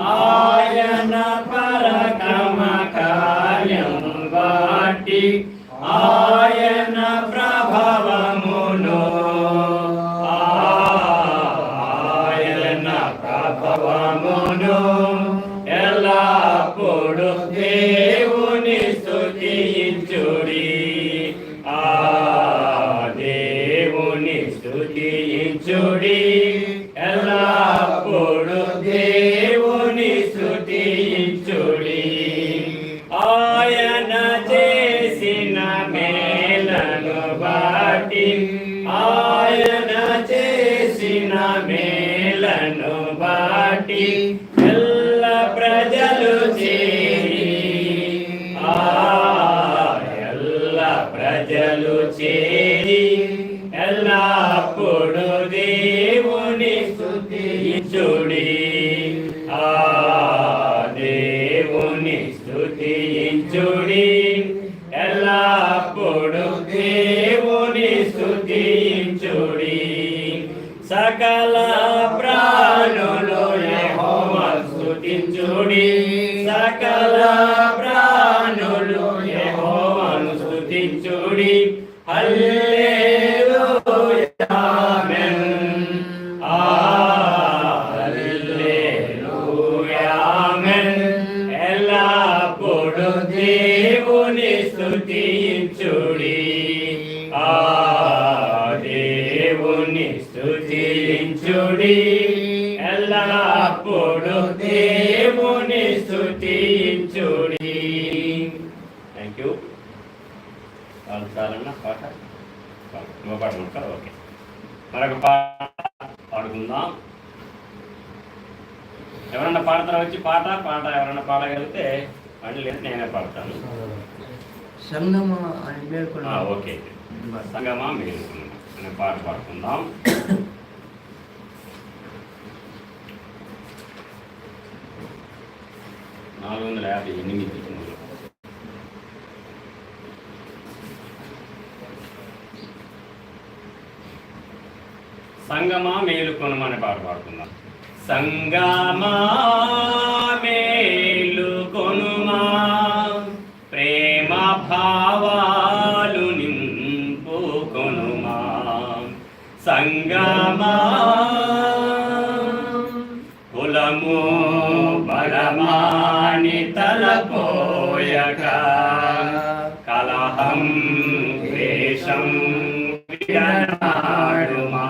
ఆయన పరకమ కార్యం వాటి ఆయన ప్రభవమును. ఆయన ప్రభవమును. దేవుని స్తుతించుడి. ఆయన చేసిన మేలను బాటి ఆయన చేసిన మేలను బాటి ఎల్ల ಜೋಡಿ ಸಕಲ స్తుతించుడి థ్యాంక్ యూ వాళ్ళు చాలన్నా పాట? పాట ఉంటారు ఓకే. మరొక పాట పాడుకుందాం. ఎవరన్నా పాడతారా? వచ్చి పాట పాట ఎవరన్నా పాడగలిగితే మళ్ళీ లేదు నేనే పాడతాను. సంగమ ఓకే. సంగమా మీరు అనే పాట పాడుకుందాం. నాలుగు వందల యాభై ఎనిమిది సంగమా మేలుకొనమని పాట పాడుకుందాం. సంగమా మే కలహం ద్వేషం విడనాడుమా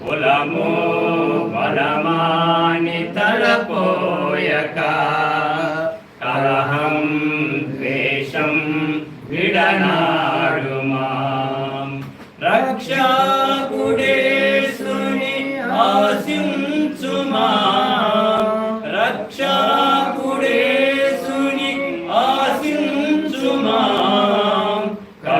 కులము బలమాని తలపోయక కలహం ద్వేషం విడనా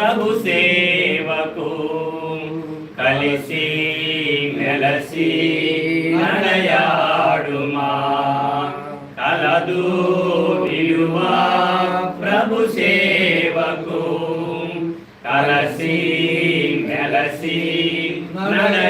ప్రభు సేవకు కలిసి మెలసి నడయాడుమా. కలదు విలువ ప్రభు సేవకు కలసి మెలసి నడయాడుమా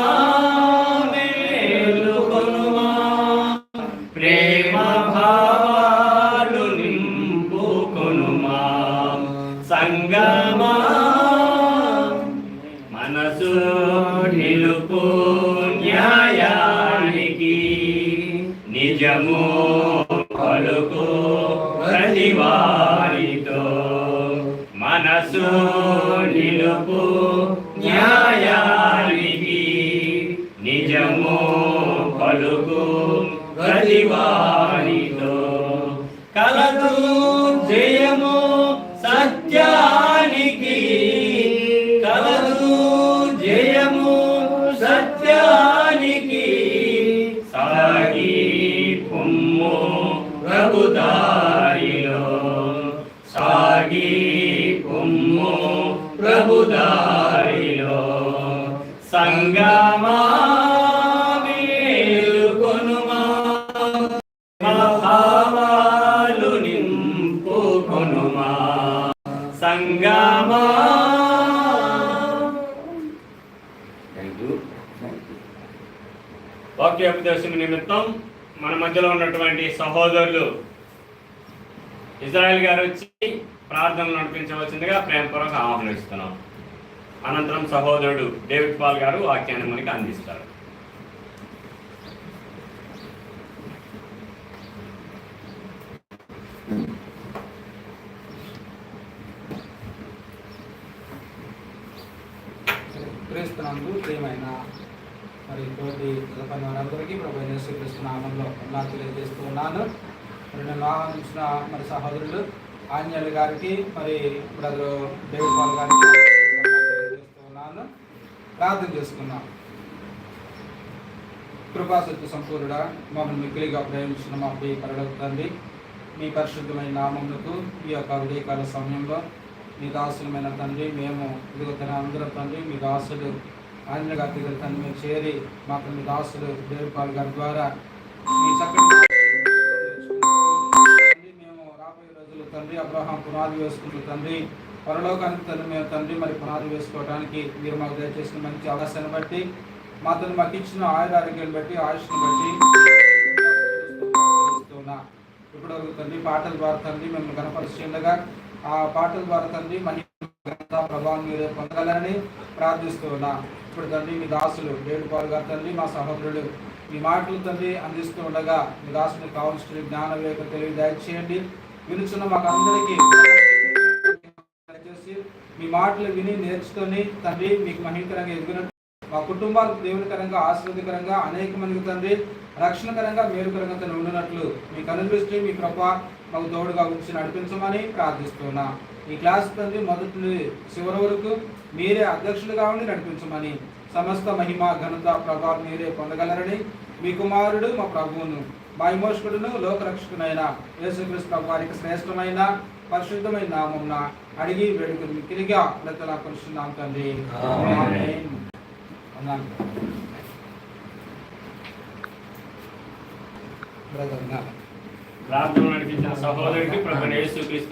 సత్యము పలుకు ప్రతివారితో. మనసు నిలుపు న్యాయానికి నిజము పలుకు ప్రతివారితో. కలదు జయము సత్యా సంగమా. వాక్యోపదేశం నిమిత్తం మన మధ్యలో ఉన్నటువంటి సహోదరులు ఇజ్రాయెల్ గారు వచ్చి ప్రార్థనలు నడిపించవలసిందిగా ప్రేమపూర్వక ఆహ్వానిస్తున్నాం. అనంతరం సహోదరుడు డేవిడ్ పాల్ గారు వాక్యాన్ని మనకి అందిస్తారు. క్రీస్తునందు ప్రియమైన మరి తోటి పని వారందరికీ ప్రభు యేసుక్రీస్తు నామంలో నా తెలియజేస్తూ ఉన్నాను. రెండు నన్ను మరి సహోదరులు ఆంజలి గారికి మరి బ్రదరు డేవిడ్ పాల్ గారికి తెలియజేస్తూ ఉన్నాను. ప్రార్థన చేసుకున్నాను కృపాసత్య సంపూర్ణుడ మమ్మల్ని మిక్కిలిగా ప్రేమించిన మా ప్రియ పరలోక తండ్రి మీ పరిశుద్ధమైన నామములకు ఈ యొక్క ఉదయకాల సమయంలో మీ దాసులమైన తండ్రి మేము ఇదిగో తన అందరూ తండ్రి మీ దాసులు ఆంజనేయ గారి మేము చేరి మాకు మీ దాసులు దేవపాల్ గారి ద్వారా మీ చక్కటి తండ్రి మేము రాబోయే రోజులు తండ్రి అబ్రహాం పునాది వేసుకుంటూ తండ్రి పరలోకానికి తండ్రి మేము తండ్రి మరి పునాది వేసుకోవడానికి మీరు మాకు దయచేసిన మంచి అవకాశాన్ని బట్టి మా తను మాకు ఇచ్చిన ఆయుర ఆరోగ్యాన్ని బట్టి ఆయుష్ని బట్టి ఉన్నా ఇప్పుడు తండ్రి పాటల ద్వారా తండ్రి మేము కనపరుస్తుండగా ఆ పాటల ద్వారా తండ్రి మహిమ ప్రభావం మీరు పొందగలని ప్రార్థిస్తూ ఉన్నా ఇప్పుడు తండ్రి మీ దాసులు డేడు గారు తండ్రి మా సహోదరుడు మీ మాటలు తండ్రి అందిస్తూ ఉండగా మీ దాసులు కావలసిన జ్ఞాన వివేక తెలివి దయచేయండి. వినుచున్న మాకు అందరికీ మీ మాటలు విని నేర్చుకొని తండ్రి మీకు మహికరంగా ఎదిగినట్టు మా కుటుంబాలకు దేవునికరంగా ఆశీర్వదకరంగా అనేక మందికి తండ్రి రక్షణకరంగా మేలుకరంగా తను ఉండినట్లు మీకు కనుదృష్టి మీ కృప మాకు తోడుగా ఉంచి నడిపించమని ప్రార్థిస్తున్నా ఈ క్లాస్ తండ్రి మొదటి చివరి వరకు మీరే అధ్యక్షులుగా ఉండి నడిపించమని సమస్త మహిమ ఘనత ప్రభావం మీరే పొందగలరని మీ కుమారుడు మా ప్రభువును మా విమోచకుడును లోకరక్షకునైన యేసుక్రీస్తు వారికి శ్రేష్టమైన పరిశుద్ధమైన నామమున అడిగి వేడుకలు మిక్కిలిగా ప్రతలా కొలుస్తున్నాం తండ్రి. బ్రదర్. ప్రార్థన నడిపించిన సహోదరికి ప్రభు యేసుక్రీస్తు